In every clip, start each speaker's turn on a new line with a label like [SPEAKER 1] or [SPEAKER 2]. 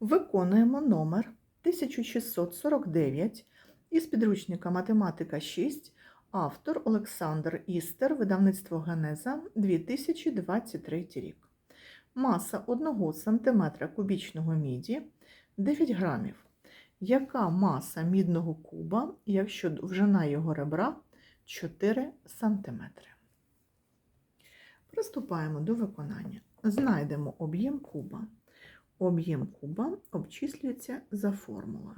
[SPEAKER 1] Виконуємо номер 1649 із підручника Математика 6, автор Олександр Істер, видавництво Генеза 2023 рік. Маса 1 см кубічного міді 9 грамів. Яка маса мідного куба, якщо довжина його ребра 4 см? Приступаємо до виконання. Знайдемо об'єм куба. Об'єм куба обчислюється за формулою.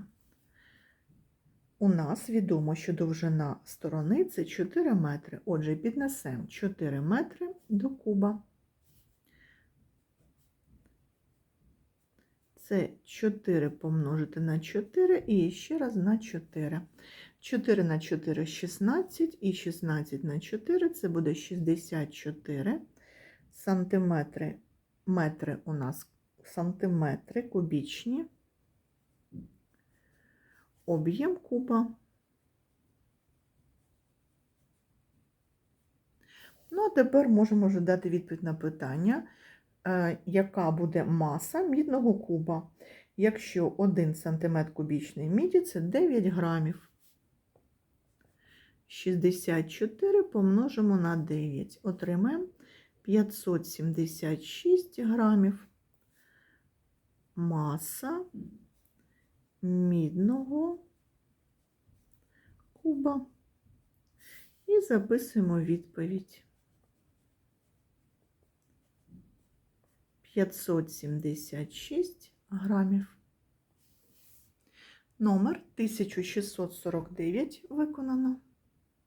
[SPEAKER 1] У нас відомо, що довжина сторони це 4 метри. Отже, піднесемо 4 метри до куба. Це 4 помножити на 4 і ще раз на 4. 4 на 4 – 16, і 16 на 4 – це буде 64 сантиметри. Метри у нас сантиметри кубічні. Об'єм куба. Ну, а тепер можемо вже дати відповідь на питання, е, яка буде маса мідного куба, якщо 1 см кубічної міді це 9 грамів. 64 помножимо на 9. Отримаємо 576 грамів. Маса мідного куба. І записуємо відповідь. 576 грамів. Номер 1649 виконано.